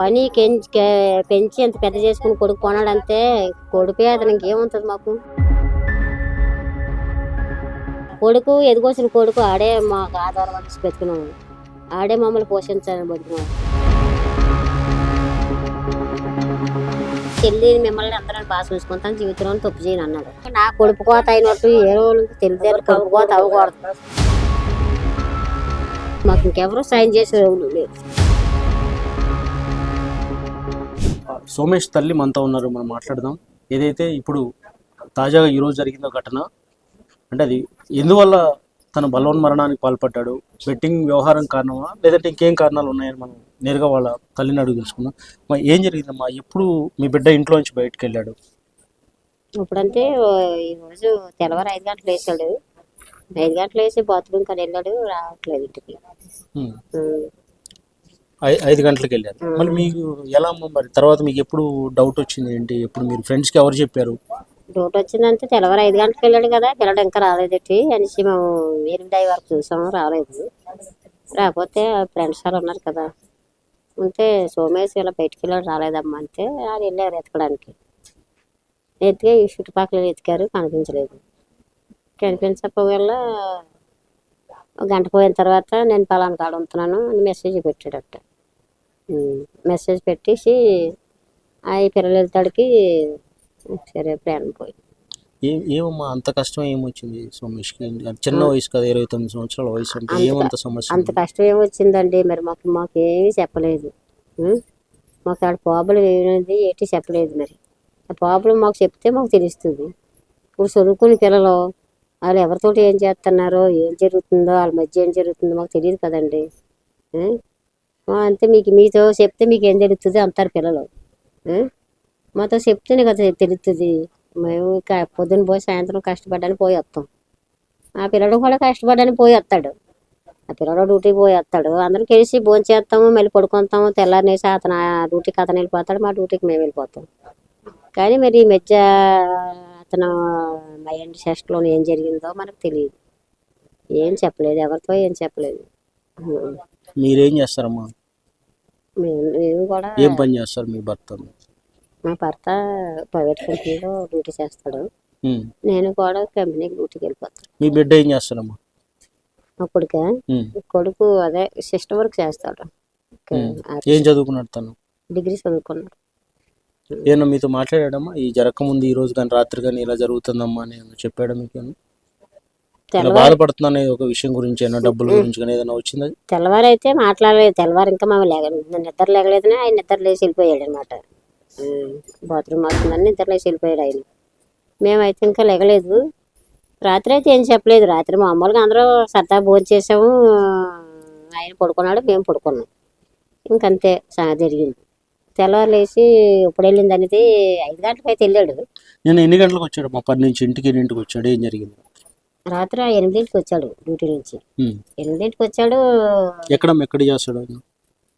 పని పెంచి ఎంత పెద్ద చేసుకుని కొడుకు కొనాడంతే కొడుకే అతను ఇంకేముంటుంది మాకు. కొడుకు ఎదుగోసిన కొడుకు ఆడే మాకు ఆధారం అనేసి పెట్టుకున్నాము ఆడే మమ్మల్ని పోషించాలని బతుకున్నాం చెల్లి మిమ్మల్ని అందరం బాగా చూసుకుంటాను జీవితంలో తప్పు చేయను అన్నాడు. నా కొడుకు కోత అయినట్టు ఏ రోజు తెలియదు కొడుకు కోత అవ్వకూడదు. మాకు ఇంకెవరూ సాయం చేసే రోజులు లేదు సోమేష్ తల్లి మనతో ఉన్నారు మనం మాట్లాడదాం. ఏదైతే ఇప్పుడు తాజాగా ఈరోజు జరిగిందో ఘటన అంటే అది ఎందువల్ల తన బలవన్మరణానికి పాల్పడ్డాడు బెట్టింగ్ వ్యవహారం కారణమా లేదంటే ఇంకేం కారణాలు ఉన్నాయని మనం నేరుగా వాళ్ళ తల్లిని అడుగు తెలుసుకుందాం. మరి ఏం జరిగిందమ్మా? ఎప్పుడు మీ బిడ్డ ఇంట్లో నుంచి బయటకు వెళ్ళాడు ఇప్పుడంటే ఈరోజు తెల్లవారు ఐదు గంటలు వేసాడు ఐదు గంటలు వేసి బాత్రూమ్ కానీ వెళ్ళాడు రావట్లేదు ఇంటికి. ఐదు గంటలకు వెళ్ళారు మరి మీకు ఎలా మరి తర్వాత మీకు ఎప్పుడు డౌట్ వచ్చింది ఏంటి? ఎప్పుడు మీరు ఫ్రెండ్స్కి ఎవరు చెప్పారు? డౌట్ వచ్చిందంటే తెల్లవారు ఐదు గంటలకు వెళ్ళాడు కదా పిల్లడు ఇంకా రాలేదటి అనేసి మేము ఎనిమిది అయ్యే వరకు చూసాము రాలేదు. రాకపోతే ఫ్రెండ్స్ వాళ్ళు ఉన్నారు కదా. ఉంటే సోమేష్ ఇలా బయటికి వెళ్ళాడు రాలేదమ్మా అంటే వాళ్ళు వెళ్ళారు ఎతకడానికి. ఎతికే ఈ చుట్టుపక్కల ఎతికారు కనిపించలేదు. కనిపించకపోవల్ల ఒక గంట పోయిన తర్వాత నేను పలానా కాడ ఉంటున్నాను అని మెసేజ్ పెట్టాడట. మెసేజ్ పెట్టేసి ఆ పిల్లలు వెళ్తాడికి సరే ప్రాణం పోయి ఏ ఏమమ్మా అంత కష్టం ఏమొచ్చింది సోమేష్కి? చిన్న వయసు కదా ఇరవై తొమ్మిది సంవత్సరాల వయసు అంటే అంత- ఏమంత సమస్య అంత కష్టం ఏమొచ్చిందండి? మరి మాకు మాకు ఏమీ చెప్పలేదు? మాకు ఆడ ప్రాబ్లం ఏమైంది ఏంటి చెప్పలేదు మరి. ఆ ప్రాబ్లం మాకు చెప్తే మాకు తెలుస్తుంది. ఇప్పుడు చదువుకునే పిల్లలు వాళ్ళు ఎవరితోటి ఏం చేస్తున్నారో ఏం జరుగుతుందో వాళ్ళ మధ్య ఏం జరుగుతుందో మాకు తెలియదు కదండి. అంతే మీకు మీతో చెప్తే మీకు ఏం తెలుస్తుంది అంటారు పిల్లలు. మాతో చెప్తేనే కదా తెలుస్తుంది మేము పొద్దున్న పోయి సాయంత్రం కష్టపడ్డానికి పోయి వస్తాం. ఆ పిల్లడు కూడా కష్టపడడానికి పోయి వస్తాడు. ఆ పిల్లడు డ్యూటీకి పోయి వస్తాడు. అందరం కలిసి భోంచేస్తాము మళ్ళీ పడుకుంటాము తెల్లారినేసి అతను ఆ డ్యూటీకి అతను వెళ్ళిపోతాడు మా డ్యూటీకి మేము వెళ్ళిపోతాం. కానీ మరి ఈ మధ్య అతను మైండ్ సెస్ట్లో ఏం జరిగిందో మనకు తెలియదు. ఏం చెప్పలేదు ఎవరితో ఏం చెప్పలేదు. మీరేం చేస్తారమ్మా? మేము మేము కూడా ఏం పని చేస్తారు మీ భర్త మా భర్త ప్రైవేట్ కంపెనీలో డ్యూటీ చేస్తాడు. నేను కూడా కంపెనీకి డ్యూటీకి వెళ్ళిపోతాను. మీ బిడ్డ ఏం చేస్తారమ్మా? మా కొడుకు? అదే సిస్టమ్ వర్క్ చేస్తాడు. ఏం చదువుకున్నాడు తను? డిగ్రీ చదువుకున్నాడు. ఏమన్నా మీతో మాట్లాడాడమ్మా? ఈ జరగకముందు ఈ రోజు కానీ రాత్రి కానీ ఇలా జరుగుతుందమ్మా అని చెప్పాడా మీకు ఏమన్నా? ఇలా తెల్లవారు బాధపడుతున్నా ఒక విషయం గురించి డబ్బుల గురించి కానీ ఏదైనా వచ్చిందా? తెల్లవారు అయితే మాట్లాడలేదు. తెల్లవారు ఇంకా మేము లేగ నిద్ర లేగలేదని ఆయన నిద్ర లేచి వెళ్ళిపోయాడు అనమాట బాత్రూమ్ వస్తుందని నిద్ర లేచి వెళ్ళిపోయాడు ఆయన. మేమైతే ఇంకా లేగలేదు రాత్రి అయితే ఏం చెప్పలేదు. రాత్రి మామూలుగా అందరూ సరదా భోజనం చేసాము. ఆయన పడుకున్నాడు మేము పడుకున్నాం. ఇంకంతే జరిగింది. తెల్లవారు లేచి ఇప్పుడు వెళ్ళింది అనేది ఐదు గంటలకు అయితే వెళ్ళాడు. నేను ఎన్ని గంటలకు వచ్చాడు? మా పని నుంచి ఇంటికి ఎన్నింటికి వచ్చాడు. ఏం జరిగింది? రాత్రి ఎనిమిదింటికి వచ్చాడు డ్యూటీ నుంచి. ఎనిమిదింటికి వచ్చాడు. ఎక్కడ ఎక్కడ చేస్తాడు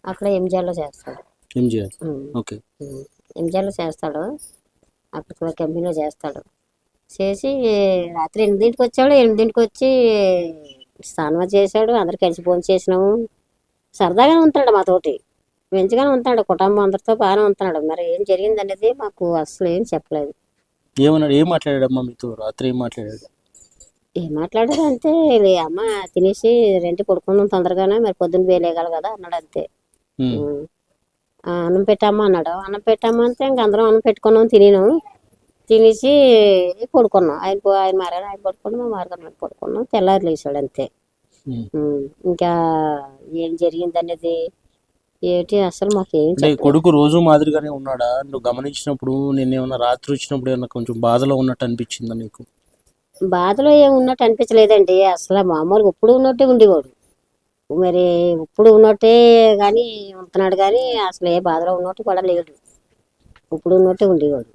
అక్కడ ఎంజాయ్లో చేస్తాడు. ఎంజిఆర్. ఓకే. ఎంజాయ్లో చేస్తాడు. అక్కడ కంపెనీలో చేస్తాడు. చేసి రాత్రి ఎనిమిదింటికి వచ్చాడు. ఎనిమిదింటికి వచ్చి స్నానం చేశాడు. అందరు కలిసి ఫోన్ చేసినాము. సరదాగానే ఉంటాడు మాతోటి మంచిగానే ఉంటాడు కుటుంబం అందరితో బాగానే ఉంటున్నాడు. మరి ఏం జరిగింది అనేది మాకు అసలు ఏం చెప్పలేదు. ఏమన్నాడు? ఏం మాట్లాడాడమ్మా మీతో? రాత్రి ఏం మాట్లాడాడు? ఏం మాట్లాడాడు అంటే "లే అమ్మ తినేసి రెంటి పడుకుందాం తొందరగానే మరి పొద్దున్న వేయలేగల కదా అన్నాడు అంతే. అన్నం పెట్టామా అన్నాడు. అన్నం పెట్టామా అంటే ఇంక అందరం అన్నం పెట్టుకున్నాం తినేను. తినేసి పడుకున్నాం. ఆయన ఆయన మారాడు ఆయన పడుకున్నాం మా మార్గం మీద పడుకున్నాం. తెల్లారి లేచాడు అంతే. ఇంకా ఏం జరిగింది అనేది ఏంటి అసలు మాకు. కొడుకు రోజు మాదిరిగానే ఉన్నాడా? నువ్వు గమనించినప్పుడు నేను ఏమన్నా రాత్రి వచ్చినప్పుడు ఏమన్నా కొంచెం బాధలో ఉన్నట్టు అనిపించిందా నీకు? బాధలో ఏం ఉన్నట్టు అనిపించలేదండి. అసలు మామూలుగా ఇప్పుడు ఉన్నట్టే ఉండేవాడు. మరి ఇప్పుడు ఉన్నట్టే కానీ ఉంటున్నాడు కానీ అసలు ఏ బాధలో ఉన్నట్టు కూడా లేడు. ఇప్పుడు ఉన్నట్టే ఉండేవాడు.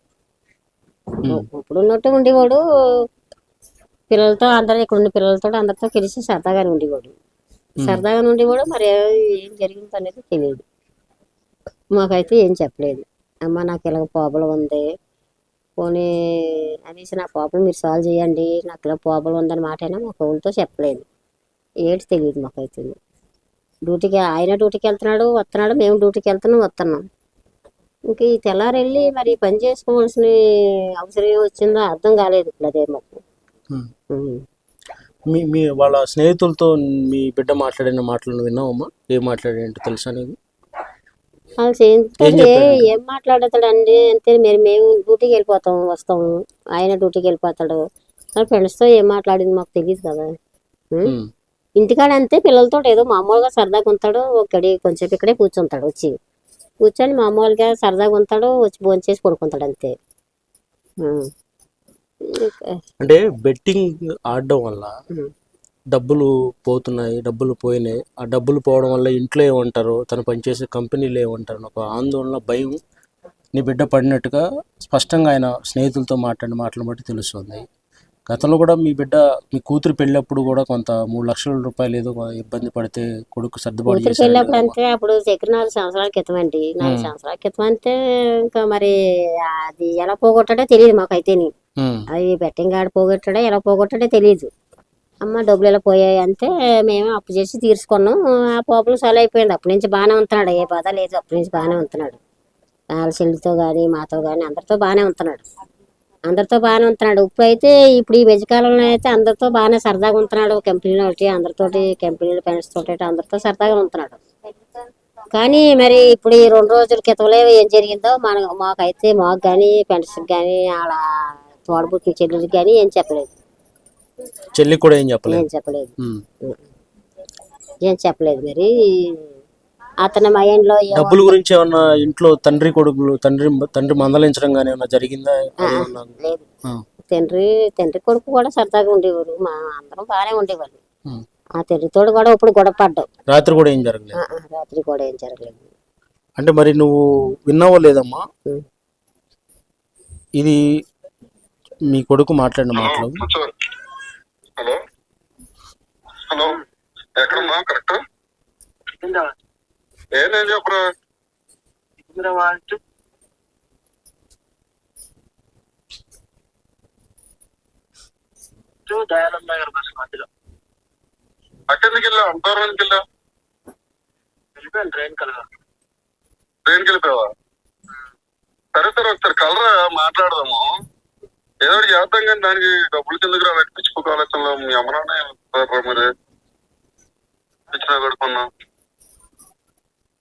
ఇప్పుడు ఉన్నట్టు ఉండేవాడు. పిల్లలతో అందరూ ఇక్కడ ఉన్న పిల్లలతో అందరితో కలిసి సరదాగానే ఉండేవాడు. సరదాగానే ఉండేవాడు. మరి ఏం జరిగింది అనేది తెలియదు. మాకైతే ఏం చెప్పలేదు. అమ్మ నాకు ఇలాగ ప్రాబ్లం ఉంది. పోనీ అనేసి నా ప్రాబ్లం మీరు సాల్వ్ చేయండి నాకు ఇలా ప్రాబ్లం ఉందని మాట అయినా మాకు ఎవరితో చెప్పలేదు. ఏంటి తెలియదు మాకైతే. డ్యూటీకి ఆయన డ్యూటీకి వెళ్తున్నాడు వస్తున్నాడు మేము డ్యూటీకి వెళ్తున్నాం వస్తున్నాం. ఇంక ఈ తెల్లారి వెళ్ళి మరి పని చేసుకోవాల్సిన అవసరం వచ్చిందో అర్థం కాలేదు అదే మాకు. మీ మీ వాళ్ళ స్నేహితులతో మీ బిడ్డ మాట్లాడిన మాటలు నువ్వు విన్నావమ్మా? ఏం మాట్లాడేంటో తెలుసా నీకు? ఏం మాట్లాడతాడండి? అంతే మీరు మేము డ్యూటీకి వెళ్ళిపోతాం వస్తాము ఆయన డ్యూటీకి వెళ్ళిపోతాడు. మరి ఫ్రెండ్స్తో ఏం మాట్లాడింది మాకు తెలియదు కదా. ఇంటికాడ అంతే పిల్లలతో ఏదో మామూలుగా సరదాగా ఉంటాడు. ఒక్కడి కొంచెం ఇక్కడే కూర్చుంటాడు వచ్చి. కూర్చొని మామూలుగా సరదాగా ఉంటాడు. వచ్చి భోంచేసి పడుకుంటాడు అంతే. అంటే బెట్టింగ్ ఆడడం వల్ల. డబ్బులు పోతున్నాయి డబ్బులు పోయినాయి. ఆ డబ్బులు పోవడం వల్ల ఇంట్లో ఏమంటారు తను పనిచేసే కంపెనీలు ఏమంటారు అని ఒక ఆందోళన భయం నీ బిడ్డ పడినట్టుగా స్పష్టంగా ఆయన స్నేహితులతో మాట్లాడిన మాటలు బట్టి తెలుస్తుంది. గతంలో కూడా మీ బిడ్డ మీ కూతురు పెళ్ళప్పుడు కూడా కొంత మూడు లక్షల రూపాయలు ఏదో ఇబ్బంది పడితే కొడుకు సర్దుబాటు. అంతే అప్పుడు దగ్గర నాలుగు సంవత్సరాల క్రితం అండి. నాలుగు. సంవత్సరాల క్రితం అంటే ఇంకా మరి అది ఎలా పోగొట్టాడో తెలియదు మాకైతేని. ఉమ్, అది బెట్టింగ్ ఆడ పోగొట్టాడో ఎలా పోగొట్టాడో తెలియదు. అమ్మ డబ్బులు ఎలా పోయాయి అంటే మేము అప్పు చేసి తీర్చుకున్నాం. ఆ పాపలు సాల్వ్ అయిపోయింది. అప్పటి నుంచి బాగానే ఉంటున్నాడు. ఏ బాధ లేదు. అప్పటి నుంచి బాగానే ఉంటున్నాడు. వాళ్ళ చెల్లితో కానీ మాతో కానీ అందరితో బాగానే ఉంటున్నాడు. అందరితో బాగానే ఉంటున్నాడు. ఇప్పుడు అయితే ఇప్పుడు ఈ మధ్యకాలంలో అయితే అందరితో బాగానే సరదాగా ఉంటున్నాడు. కంపెనీలో ఒకటి అందరితోటి కంపెనీలు ఫ్రెండ్స్ తోటి అందరితో సరదాగా ఉంటున్నాడు. కానీ మరి ఇప్పుడు ఈ రెండు రోజుల క్రితంలో ఏం జరిగిందో మన మాకైతే మాకు కానీ ఫ్రెండ్స్కి కానీ వాళ్ళ తోడబుట్టిన చెల్లెలకి కానీ ఏం చెప్పలేదు. చెల్లికి కూడా ఏం చెప్పలేదు? ఏం చెప్పలేదు. ఏం చెప్పలేదు మరి. అతని మైండ్లో ఏమో డబ్బుల గురించి ఏమన్నా ఇంట్లో తండ్రి కొడుకులు తండ్రి తండ్రి మందలించడం కానీ ఏమన్నా జరిగిందా? లేదు. తండ్రి తండ్రి కొడుకు కూడా సరదాగా ఉండేవారు. మా అందరం బాగానే ఉండేవాళ్ళు. ఆ తండ్రితోడు కూడా ఇప్పుడు గొడవ పడ్డావు రాత్రి కూడా ఏం జరగలేదు? రాత్రి కూడా ఏం జరగలేదు. అంటే మరి నువ్వు విన్నావో లేదమ్మా. ఇది మీ కొడుకు మాట్లాడిన మాటలు. హలో ఎక్కడమ్మా కరెక్ట్? ఏ నేను చెప్పరా దయానంద నగర్ బస్ మధ్యలో అక్కడికి వెళ్ళా అంతవరకు వెళ్ళా వెళ్ళిపోయాను ట్రైన్ కలగా ట్రైన్కి వెళ్ళిపోయావా? సరే సరే ఒకసారి కలరా మాట్లాడదాము. ఏదో ఒకటి చేద్దాం కానీ దానికి డబ్బులు కిందకి రా పిచ్చిపోక ఆలోచనలో మీ అమ్మనాన్న మరి? పిచ్చిన కడుకున్నా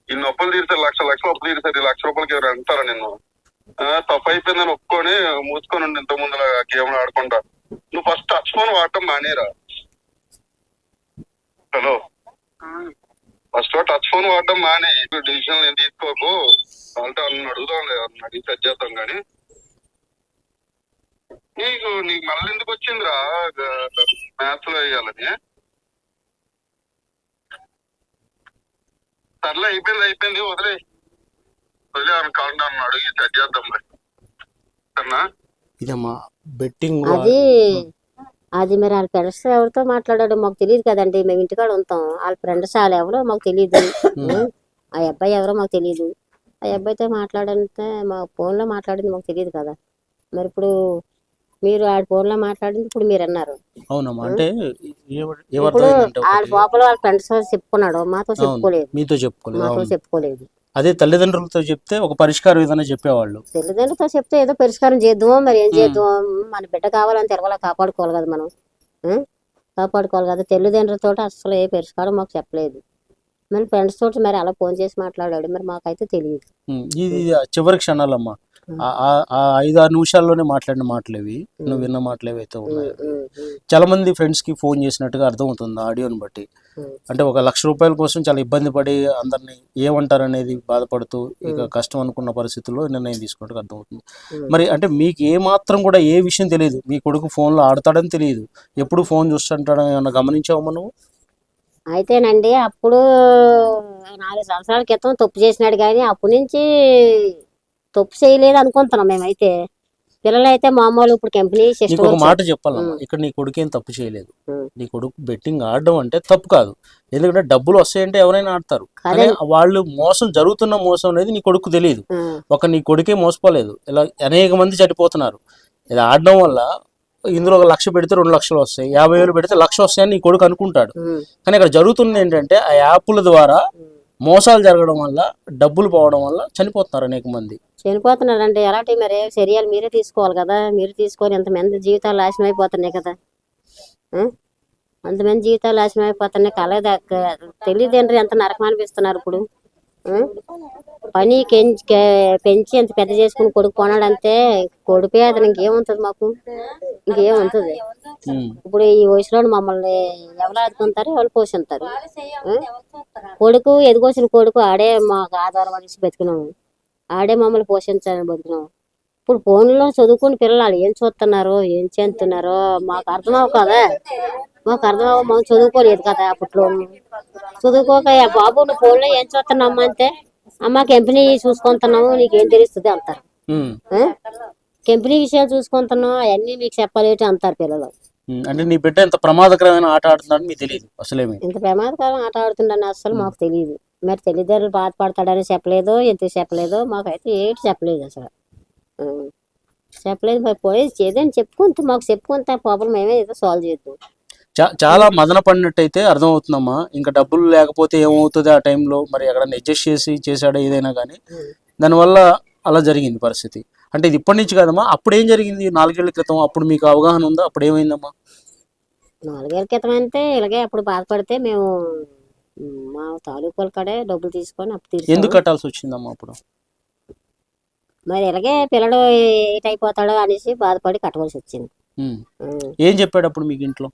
ఇన్ని అప్పులు తీరుతారు లక్ష లక్షలు అప్పులు తీరుతారు ఈ లక్ష రూపాయలకి ఎవరు అంటారా నిన్ను? ఆ, తప్పు అయిపోయిందని ఒప్పుకొని మూసుకొని ఉండి ఇంత ముందు గేమ్లు ఆడుకుంటా. నువ్వు ఫస్ట్ టచ్ ఫోన్ వాడటం మానేరా. హలో ఫస్ట్ టచ్ ఫోన్ వాడటం మానే. డిసిషన్ నేను తీసుకోకు. అంటే అన్న అడుగుదాం అడిగి సెట్ చేద్దాం కానీ. నీకు నీకు మళ్ళీ ఎందుకు వచ్చిందిరా? మ్యాథ్స్లో వేయాలని. సర్లే అయిపోయింది అయిపోయింది వదిలే. వదిలే అని కాకుండా అన్న అడిగి సెట్ చేద్దాం మరి. సరేనా? ఇదమ్మా బెట్టింగ్ అది అది మరి వాళ్ళ ఫ్రెండ్స్ ఎవరితో మాట్లాడాడో మాకు తెలియదు కదండి. మేము ఇంటికాడ ఉంటాం. వాళ్ళ ఫ్రెండ్స్ వాళ్ళు ఎవరో మాకు తెలియదు? ఆ అబ్బాయి ఎవరో మాకు తెలియదు. ఆ అబ్బాయితో మాట్లాడంటే మా ఫోన్లో మాట్లాడింది మాకు తెలియదు కదా. మరి ఇప్పుడు మీరు ఆ ఫోన్లో మాట్లాడింది ఇప్పుడు మీరు అన్నారు అవునమ్మా అంటే ఏమ- ఇప్పుడు ఏమర్థమైందంటే వాళ్ళ ఒకటి, లోపల వాళ్ళ ఫ్రెండ్స్ చెప్పుకున్నాడు మాతో చెప్పుకోలేదు. మీతో చెప్పుకోలేదు మాతో. చెప్పుకోలేదు. అదే తల్లిదండ్రులతో చెప్తే ఒక పరిష్కారం ఏదైనా చెప్పేవాళ్ళు. తల్లిదండ్రులతో చెప్తే ఏదో పరిష్కారం చేద్దామో మరి ఏం ఉం. చేద్దాం మన బిడ్డ కావాలని తెలవాల కాపాడుకోవాలి కదా మనం? కాపాడుకోవాలి కదా. తల్లిదండ్రులతో అసలు ఏ పరిష్కారం మాకు చెప్పలేదు. మరి ఫ్రెండ్స్ తోటి మరి అలా ఫోన్ చేసి మాట్లాడాడు మరి మాకైతే తెలియదు ఇది చివరి క్షణాలమ్మా. ఆ- ఐదు ఆరు నిమిషాల్లోనే మాట్లాడిన మాటలు ఇవి నువ్వు విన్న మాటలు ఏవైతే ఉన్నాయో. చాలా మంది ఫ్రెండ్స్కి ఫోన్ చేసినట్టుగా అర్థమవుతుంది ఆడియోని బట్టి. అంటే ఒక లక్ష రూపాయల కోసం చాలా ఇబ్బంది పడి అందరిని ఏమంటారు అనేది బాధపడుతూ ఇక కష్టం అనుకున్న పరిస్థితుల్లో నిర్ణయం తీసుకున్నట్టు అర్థమవుతుంది. మరి అంటే మీకు ఏ మాత్రం కూడా ఏ విషయం తెలియదు. మీ కొడుకు ఫోన్లో ఆడతాడని తెలియదు. ఎప్పుడు ఫోన్ చూస్తుంటాడని ఏమన్నా గమనించావు మనం అయితేనండి అప్పుడు నాలుగు సంవత్సరాల క్రితం తప్పు చేసినాడు కానీ అప్పటి నుంచి తప్పు చేయలేదు అనుకుంటున్నాం మేమైతే. పిల్లలు అయితే మామూలు ఇప్పుడు కంపెనీ నీకు ఒక మాట చెప్పాలమ్మా. ఇక్కడ నీ కొడుకు ఏం తప్పు చేయలేదు. నీ కొడుకు బెట్టింగ్ ఆడడం అంటే తప్పు కాదు. ఎందుకంటే డబ్బులు వస్తాయంటే ఎవరైనా ఆడతారు. కానీ. వాళ్ళు మోసం జరుగుతున్న మోసం అనేది నీ కొడుకు తెలియదు. ఒక నీ కొడుకే మోసపోలేదు. ఇలా అనేక మంది చనిపోతున్నారు. ఇది ఆడడం వల్ల ఇందులో ఒక లక్ష పెడితే రెండు లక్షలు వస్తాయి. యాభై వేలు పెడితే లక్ష వస్తాయని నీ కొడుకు అనుకుంటాడు. కానీ ఇక్కడ జరుగుతుంది ఏంటంటే ఆ యాప్ల ద్వారా మోసాలు జరగడం వల్ల డబ్బులు పోవడం వల్ల చనిపోతున్నారు అనేక మంది. చనిపోతున్నారు అంటే ఎలాంటి మరి చర్యలు మీరే తీసుకోవాలి కదా? మీరు తీసుకొని ఎంతమంది జీవితాలు నాశనం అయిపోతున్నాయి కదా? అంతమంది జీవితాలు నాశనం అయిపోతున్నాయి? కలద తెలియదేంటి ఎంత నరకం అనిపిస్తున్నారు ఇప్పుడు? పని పెంచి ఎంత పెద్ద చేసుకుని కొడుకు కొనాడు అంతే కొడుకు అతను ఇంకేముంటుంది మాకు. ఇంకేముంటుంది. ఇప్పుడు ఈ వయసులో మమ్మల్ని ఎవరు ఆదుకుంటారు ఎవరు పోషిస్తారు ఆ? కొడుకు ఎదుగొచ్చిన కొడుకు ఆడే మాకు ఆధారం అనేసి బతికినాము. ఆడే మమ్మల్ని పోషించాలని బతికినాము. ఇప్పుడు ఫోన్లో చదువుకుని పిల్లలు ఏం చూస్తున్నారో ఏం చేస్తున్నారో మాకు అర్థం కదా. మాకు అర్థం అవ్వ మనం చదువుకోలేదు కదా అప్పట్లో. చదువుకోక "ఏ బాబు నువ్వు ఫోన్లో ఏం చూస్తున్నామ్మా అంటే అమ్మ కంపెనీ చూసుకుంటున్నాము నీకేం తెలుస్తుంది అంటారు? కంపెనీ విషయాలు చూసుకుంటున్నాం అవన్నీ మీకు చెప్పలేటి అంటారు పిల్లలు. అంటే నీ బిడ్డ ఎంత ప్రమాదకరమైన ఆట ఆడుతున్నాడని మీకు తెలియదు అసలేమి? ఇంత ప్రమాదకరం ఆట ఆడుతుండని అసలు మాకు తెలియదు. మరి తల్లిదండ్రులు బాధపడతాడని చెప్పలేదో ఎందుకు చెప్పలేదో మాకైతే ఏంటి చెప్పలేదు అసలు. చెప్పలేదు మరి పోయి ఏదైనా చెప్పుకుంటే మాకు చెప్పుకుంటే ప్రాబ్లం ఏదో సాల్వ్ చేద్దాం చాలా మదన పడినట్టయితే అర్థమవుతుందమ్మా. ఇంకా డబ్బులు లేకపోతే ఏమవుతుంది ఆ టైంలో? మరి ఎక్కడ అడ్జస్ట్ చేసి చేశాడో ఏదైనా కానీ దానివల్ల అలా జరిగింది పరిస్థితి. అంటే ఇది ఇప్పటి నుంచి కాదమ్మా. అప్పుడు ఏం జరిగింది? నాలుగేళ్ళ క్రితం అప్పుడు మీకు అవగాహన ఉందా? అప్పుడు ఏమైందమ్మా నాలుగేళ్ళ క్రితం అంటే ఇలాగే అప్పుడు బాధపడితే మేము మా తాలూకాల కాడే డబ్బులు తీసుకొని అప్పు ఎందుకు కట్టాల్సి వచ్చిందమ్మా అప్పుడు? మరి ఇలాగే పిల్లడు ఏటైపోతాడో అనేసి బాధపడి కట్టవలసి వచ్చింది. ఆ. ఏం చెప్పాడు అప్పుడు మీకు ఇంట్లో?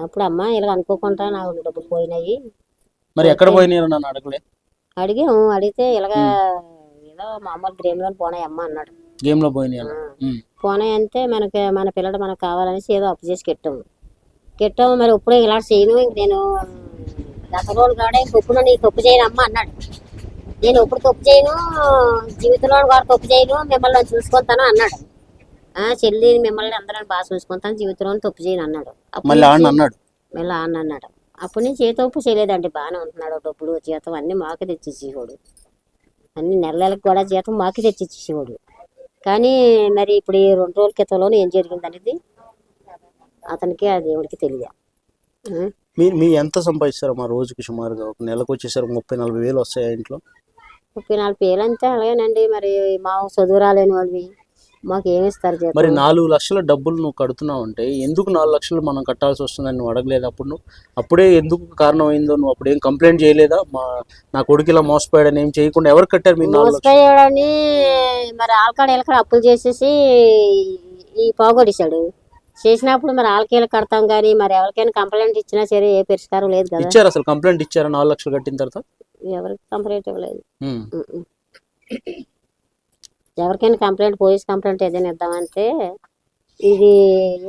అప్పుడు అమ్మ ఇలా అనుకోకుండా నాకు డబ్బులు పోయినాయి. మరి ఎక్కడ పోయినారు నన్ను అడగలే? అడిగాము అడిగితే ఇలాగా ఏదో మామూలు గ్రేమ్ లోన్ పోనాయి అమ్మ అన్నాడు గేమ్లో పోయినాయి. పోనాయి అంటే మనకి మన పిల్లడు మనకు కావాలనేసి ఏదో అప్పు చేసి కెట్టాము కెట్టాము మరి ఇప్పుడు ఇలా చేయను ఇంక నేను గత రోజులు కాడే ఇంకొప్పుడు నీ తప్పు చేయను అమ్మ అన్నాడు. నేను ఇప్పుడు తప్పు చేయను జీవితంలో కూడా తప్పు చేయను మిమ్మల్ని చూసుకుంటాను అన్నాడు. ఆ చెల్లి మిమ్మల్ని అందరం బాగా చూసుకుంటాను జీవితంలో తప్పు చేయను అన్నాడు. మళ్ళీ ఆడిని అన్నాడు. మళ్ళీ అన్న అన్నాడు. అప్పటి నుంచి ఏ తప్పు చేయలేదండి బాగానే ఉంటున్నాడు డబ్బులు జీతం అన్ని మాకే తెచ్చిచ్చేవాడు అన్ని నెల నెలకు కూడా జీతం మాకే తెచ్చిచ్చేవాడు కానీ మరి ఇప్పుడు ఈ రెండు రోజుల క్రితంలో ఏం జరిగింది అనేది అతనికి ఆ దేవుడికి తెలియదు? మీరు మీరు ఎంత సంపాదిస్తారమ్మా రోజుకి సుమారుగా? ఒక నెలకు వచ్చేసరికి ముప్పై నలభై వేలు వస్తాయా ఇంట్లో? ముప్పై నాలుగు వేలు అంతే అలాగేనండి. మరి మా చదువు రాలేని వాళ్ళవి. మాకు ఏమి ఇస్తారు జీతం? మరి నాలుగు లక్షల డబ్బులు నువ్వు కడుతున్నావు అంటే ఎందుకు నాలుగు లక్షలు మనం కట్టాల్సి వస్తుందని నువ్వు అడగలేదు అప్పుడు నువ్వు? అప్పుడే ఎందుకు కారణం అయిందో నువ్వు అప్పుడు ఏం కంప్లైంట్ చేయలేదా? మా నా కొడుకు ఇలా మోసపోయాడని ఏం చేయకుండా ఎవరు కట్టారు మీరు మోసపోయాడని మరి ఆల్కాడ ఎలకడ అప్పులు చేసేసి ఈ పోగొట్టేశాడు చేసినప్పుడు మరి ఆల్కేలు కడతాం కానీ మరి ఎవరికైనా కంప్లైంట్ ఇచ్చినా సరే ఏ పరిష్కారం లేదు కదా. ఇచ్చారు అసలు కంప్లైంట్ ఇచ్చారా నాలుగు లక్షలు కట్టిన తర్వాత? ఎవరికి కంప్లైంట్ ఇవ్వలేదు. ఎవరికైనా కంప్లైంట్ పోలీస్ కంప్లైంట్ ఏదైనా ఇద్దామంటే ఇది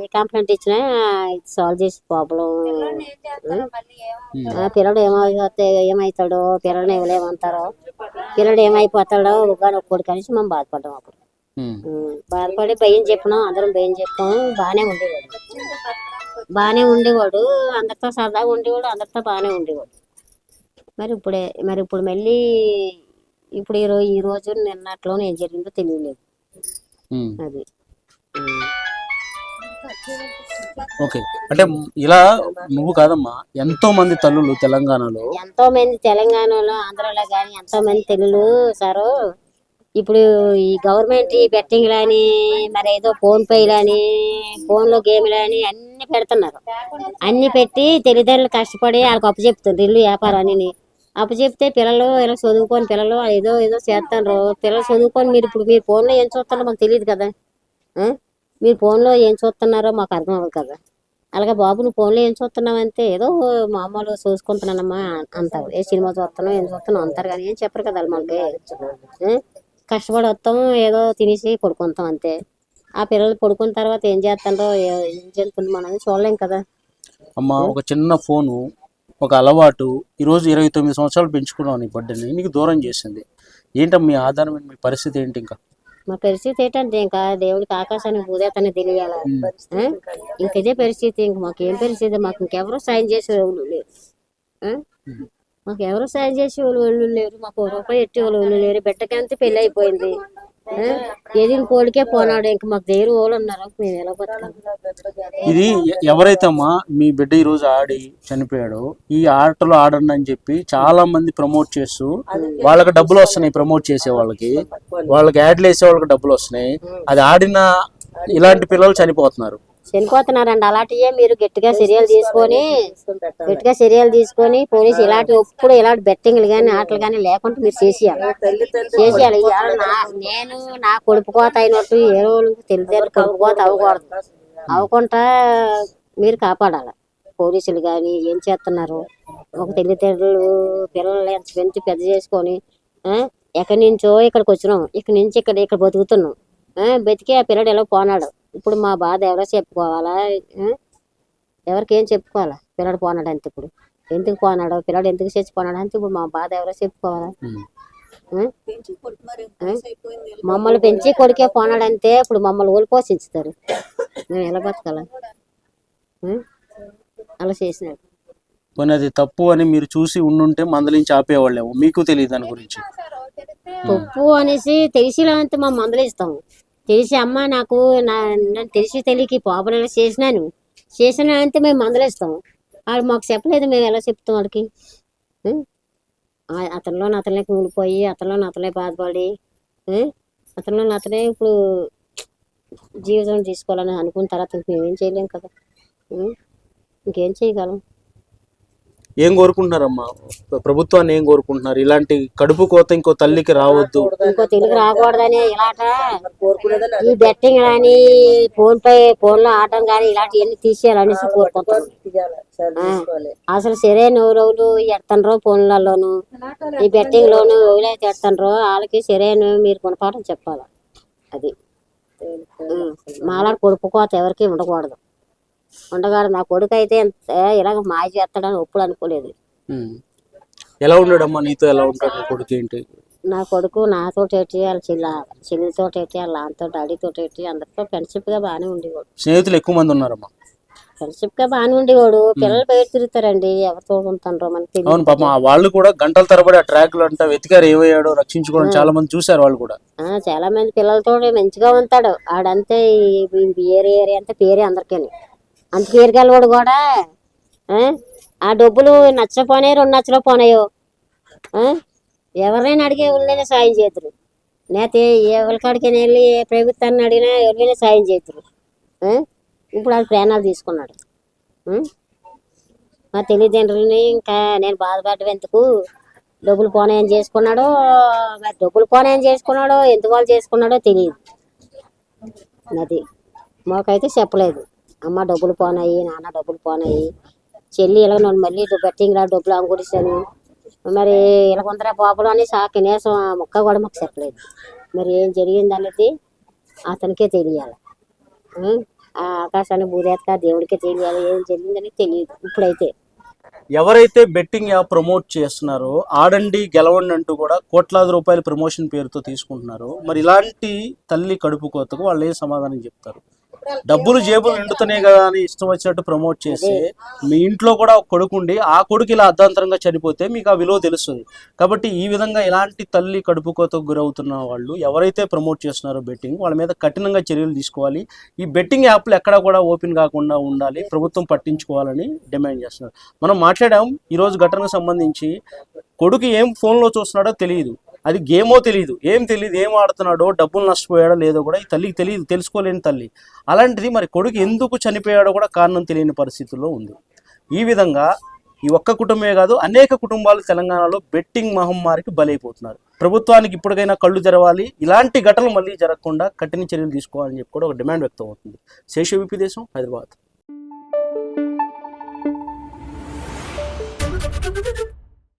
ఏ కంప్లైంట్ ఇచ్చినా ఇది సాల్వ్ చేసి ప్రాబ్లం. పిల్లడు ఏమైతే ఏమవుతాడో పిల్లల్ని ఇవ్వలేమంటారో పిల్లడు ఏమైపోతాడో కానీ ఒక్కడు కలిసి మనం బాధపడ్డాం అప్పుడు. బాధపడి భయం చెప్పినాం అందరం భయం చెప్పాం బాగానే ఉండేవాడు. బాగానే ఉండేవాడు అందరితో సరదాగా ఉండేవాడు అందరితో బాగానే ఉండేవాడు. మరి ఇప్పుడే మరి ఇప్పుడు మళ్ళీ ఇప్పుడు ఈ రోజు ఈ రోజు నిన్నట్లో ఏం జరిగిందో తెలియలేదు. అది. ఓకే. అంటే ఇలా నువ్వు కాదమ్మా ఎంతో మంది తల్లులు తెలంగాణలో ఎంతో మంది తెలంగాణలో ఆంధ్రాలో కానీ ఎంతో మంది తెలుగులు సారు ఇప్పుడు ఈ గవర్నమెంట్ ఈ బెట్టింగ్లని మరి ఏదో ఫోన్ పేలని ఫోన్లో గేమ్లని అన్ని పెడుతున్నారు. అన్ని పెట్టి తల్లిదండ్రులు కష్టపడి వాళ్ళకి అప్పు చెప్తున్నారు. ఇల్లు వ్యాపారాన్ని అప్పు చెప్తే పిల్లలు ఇలా చదువుకొని పిల్లలు ఏదో ఏదో చేస్తున్నారు పిల్లలు చదువుకొని మీరు ఇప్పుడు మీరు ఫోన్లో ఏం చూస్తున్నారో మాకు తెలియదు కదా? మీరు ఫోన్లో ఏం చూస్తున్నారో మాకు అర్థం అవ్వదు కదా. అలాగే బాబు నువ్వు ఫోన్లో ఏం చూస్తున్నావు అంటే ఏదో మామూలు చూసుకుంటున్నానమ్మా అంటారు. ఏ సినిమా చూస్తున్నావు ఏం చూస్తున్నావు అంటారు కానీ ఏం చెప్పరు కదా మనకి? కష్టపడి వస్తాం ఏదో తినేసి పడుకుంటాం అంతే. ఆ పిల్లలు పడుకున్న తర్వాత ఏం చేస్తారో ఏ- ఏం జరుగుతుంది మనం చూడలేం కదా. అమ్మ ఒక చిన్న ఫోను ఒక అలవాటు ఈరోజు ఇరవై తొమ్మిది సంవత్సరాలు పెంచుకున్నావు నీ బిడ్డని నీకు దూరం చేసింది. ఏంటమ్మా మీ ఆధారం? మీ పరిస్థితి ఏంటి ఇంకా? మా పరిస్థితి ఏంటంటే ఇంకా దేవుడికి ఆకాశానికి ఉదయతని తెలియాలి? ఆ? ఇంక? ఇదే పరిస్థితి. ఇంక మాకు ఏం పరిస్థితి? మాకు ఇంకెవరూ సాయం చేసే వాళ్ళు లేరు? మాకు ఎవరు సాయం చేసే వాళ్ళు వాళ్ళు లేరు. మాకు రూపాయి ఎట్టి వాళ్ళు లేరు. బిడ్డకి అంతే పెళ్ళి అయిపోయింది. ఎదిగిన కోడికే పోనాడు ఇంక మాకు దగ్గర వాళ్ళు ఉన్నారు మేము ఎలా బతకాలి? ఇది ఎవరైతే అమ్మా మీ బిడ్డ ఈ రోజు ఆడి చనిపోయాడో ఈ ఆటలు ఆడండి అని చెప్పి చాలా మంది ప్రమోట్ చేస్తూ వాళ్ళకి డబ్బులు వస్తున్నాయి ప్రమోట్ చేసే వాళ్ళకి. వాళ్ళకి యాడ్లు వేసే వాళ్ళకి డబ్బులు వస్తున్నాయి. అది ఆడిన ఇలాంటి పిల్లలు చనిపోతున్నారు. చనిపోతున్నారండి అలాంటివే మీరు గట్టిగా చర్యలు తీసుకొని గట్టిగా చర్యలు తీసుకొని పోలీసు ఇలాంటి ఎప్పుడు ఇలాంటి బెట్టింగ్లు కానీ ఆటలు కానీ లేకుండా మీరు చేసేయాలి. చేసేయాలి. నేను నా కొడుపు కోత అయినట్టు ఏ రోజు తెలియదు. కొడుపు కోత అవ్వకూడదు. అవ్వకుండా మీరు కాపాడాలి. పోలీసులు కానీ ఏం చేస్తున్నారు? ఒక పిల్లల్ని ఎంత పెంచి పెద్ద చేసుకొని ఎక్కడి నుంచో ఇక్కడికి వచ్చినాం. ఇక్కడి నుంచి ఇక్కడ ఇక్కడ బతుకుతున్నాం. బతికి ఆ పిల్లడు ఎలా పోనాడు? ఇప్పుడు మా బాధ ఎవరో చెప్పుకోవాలా? ఎవరికి ఏం చెప్పుకోవాలా? పిల్లడు పోనాడు అంతే ఇప్పుడు. ఎందుకు పోనాడు? పిల్లడు ఎందుకు చచ్చిపోనాడు అంటే ఇప్పుడు మా బాధ ఎవరో చెప్పుకోవాలా? మమ్మల్ని పెంచి కొడుకే పోనాడంటే ఇప్పుడు మమ్మల్ని ఊళ్ళు పోషించుతారు. మేము ఎలా బతకాలా? అలా చేసినాడు. పోనీ అది తప్పు అని మీరు చూసి ఉండుంటే మందలించి ఆపేవాళ్ళేమో. మీకు తెలియదు దాని గురించి. తప్పు అనేసి తెలిసిలంత మా మందులు ఇస్తాము తెలిసి అమ్మ నాకు నా తెలిసి తెలియకి పాపలు చేసినాను? చేసిన అంటే మేము మందలేస్తాం. వాళ్ళు మాకు చెప్పలేదు మేము ఎలా చెప్తాం వాళ్ళకి? అతనిలో అతనే కూలిపోయి అతనిలో అతనే బాధపడి అతనిలో అతనే ఇప్పుడు జీవితం తీసుకోవాలని అనుకున్న తర్వాత మేమేం చేయలేం కదా? ఇంకేం చేయగలం? ఏం కోరుకుంటున్నారమ్మా? ప్రభుత్వాన్ని ఏం కోరుకుంటున్నారు? ఇలాంటి కడుపు కోత ఇంకో తల్లికి రావద్దు. ఇంకో తెలుగు రాకూడదని ఇలాట. ఈ బెట్టింగ్ కానీ ఫోన్ పే ఫోన్లో ఆటం కానీ ఇలాంటివన్నీ తీసేయాలనేసి కోరుకుంటాం అసలు సరైన ఎవరెవరు ఎడతాండ్రో ఫోన్లలోను ఈ బెట్టింగ్ లోను ఎవరైతే ఎడతాండ్రో వాళ్ళకి సరైన మీరు కొనపాటం చెప్పాలి? అది. మాలాడు కొడుకు కోత ఎవరికి ఉండకూడదు. ఉండకూడదు నా కొడుకు అయితే ఎంత ఇలాగ మాయ చేస్తాడని ఒప్పుడు అనుకోలేదు. ఎలా ఉన్నాడమ్మా నీతో ఎలా ఉంటాడు నీ కొడుకు ఏంటి? నా కొడుకు నాతో వాళ్ళ చెల్లి చెల్లితో ఏంటి వాళ్ళ నాన్నతో డాడీతో ఏంటి అందరితో ఫ్రెండ్షిప్గా బాగానే ఉండేవాడు. స్నేహితులు ఎక్కువ మంది ఉన్నారమ్మా. ఫ్రెండ్షిప్గా బాగానే ఉండేవాడు. పిల్లలు బయట తిరుగుతారండి ఎవరితో ఉంటారో మనకి అవును పాపం వాళ్ళు కూడా గంటల తరబడి ఆ ట్రాక్లో అంతా వెతికారు ఏమయ్యాడో రక్షించుకోవడం చాలా మంది చూశారు వాళ్ళు కూడా. ఆ, చాలా మంది పిల్లలతో మంచిగా ఉంటాడు. ఆడంతే ఈ- ఈ ఏరి ఏరి అంతా పేరే అందరికీ అంత తీరగలవాడు కూడా ఆ, డబ్బులు నచ్చపోనాయి రెండు నచ్చలో పోనాయో ఎవరినైనా అడిగే వాళ్ళైనా సాయం చేతురు. లేకపోతే ఎవరికాడికి వెళ్ళి ఏ ప్రభుత్వాన్ని అడిగినా ఎవరినైనా సాయం చేతురు. ఇప్పుడు అది ప్రాణాలు తీసుకున్నాడు. మా తల్లిదండ్రులని ఇంకా నేను బాధపడ్డం ఎందుకు? డబ్బులు పోనాయని చేసుకున్నాడో మరి డబ్బులు పోనాయని చేసుకున్నాడో ఎందుకు వాళ్ళు చేసుకున్నాడో తెలియదు. అది మాకైతే చెప్పలేదు. అమ్మ డబ్బులు పోనాయి నాన్న డబ్బులు పోనాయి. చెల్లి ఇలా నన్ను మళ్ళీ బెట్టింగ్ రా డబ్బులు అమ్ముకొడిస్తాను మరి ఇలా కొందర పాపలు అని సా కనీసం ఆ మొక్క కూడా మాకు చెప్పలేదు. మరి ఏం జరిగింది అనేది అతనికే తెలియాలి. ఆ ఆకాశాన్ని భూదేతక దేవుడికే తెలియాలి. ఏం జరిగిందని తెలియదు. ఇప్పుడైతే ఎవరైతే బెట్టింగ్ యాప్ ప్రమోట్ చేస్తున్నారో ఆడండి గెలవండి అంటూ కూడా కోట్లాది రూపాయల ప్రమోషన్ పేరుతో తీసుకుంటున్నారు. మరి ఇలాంటి తల్లి కడుపు కోతకు వాళ్ళు ఏ సమాధానం చెప్తారు? డబ్బులు జేబులు నిండుతున్నాయి కదా అని ఇష్టం వచ్చినట్టు ప్రమోట్ చేస్తే మీ ఇంట్లో కూడా ఒక కొడుకు ఉండి ఆ కొడుకు ఇలా అర్ధాంతరంగా చనిపోతే మీకు ఆ విలువ తెలుస్తుంది. కాబట్టి ఈ విధంగా ఇలాంటి తల్లి కడుపు కోతకు గురవుతున్న వాళ్ళు ఎవరైతే ప్రమోట్ చేస్తున్నారో బెట్టింగ్ వాళ్ళ మీద కఠినంగా చర్యలు తీసుకోవాలి. ఈ బెట్టింగ్ యాప్లు ఎక్కడా కూడా ఓపెన్ కాకుండా ఉండాలి. ప్రభుత్వం పట్టించుకోవాలని డిమాండ్ చేస్తున్నారు. మనం మాట్లాడాం ఈరోజు ఘటనకు సంబంధించి కొడుకు ఏం ఫోన్లో చూస్తున్నాడో తెలియదు. అది గేమో తెలియదు ఏం తెలియదు ఏం ఆడుతున్నాడో డబ్బులు నష్టపోయాడో లేదో కూడా ఈ తల్లికి తెలియదు తెలుసుకోలేని తల్లి. అలాంటిది మరి కొడుకు ఎందుకు చనిపోయాడో కూడా కారణం తెలియని పరిస్థితుల్లో ఉంది. ఈ విధంగా ఈ ఒక్క కుటుంబమే కాదు అనేక కుటుంబాలు తెలంగాణలో బెట్టింగ్ మహమ్మారికి బలైపోతున్నారు. ప్రభుత్వానికి ఇప్పటికైనా కళ్ళు తెరవాలి. ఇలాంటి ఘటనలు మళ్ళీ జరగకుండా కఠిన చర్యలు తీసుకోవాలని చెప్పి కూడా ఒక డిమాండ్ వ్యక్తం అవుతుంది. శేషవిపి దేశం హైదరాబాద్.